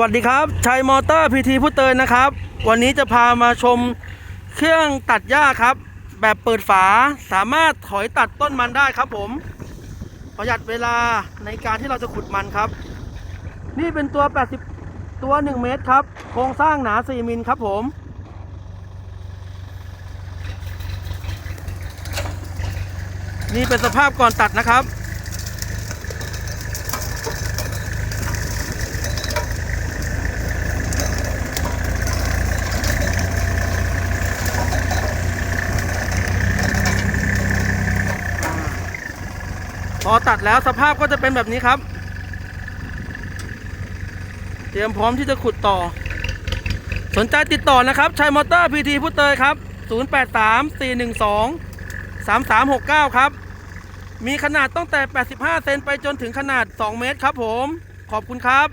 วัสดีครับชัยมอเตอร์พีทีพุเตยนะครับ วันนี้จะพามาชมเครื่องตัดหญ้าครับ แบบเปิดฝาสามารถถอยตัดต้นมันได้ครับผม ประหยัดเวลาในการที่เราจะขุดมันครับ นี่เป็นตัว 80 ตัว 1 เมตรครับ โครงสร้างหนา 4 มิลครับผมนี่เป็นสภาพก่อนตัดนะครับ พอตัดแล้วสภาพก็จะเป็นแบบนี้ครับ เตรียมพร้อมที่จะขุดต่อ สนใจติดต่อนะครับชัยมอเตอร์พีทีพุเตยครับ 083 412 3369 ครับ มีขนาดตั้งแต่ 85 เซนไปจนถึงขนาด 2 เมตรครับผม ขอบคุณครับ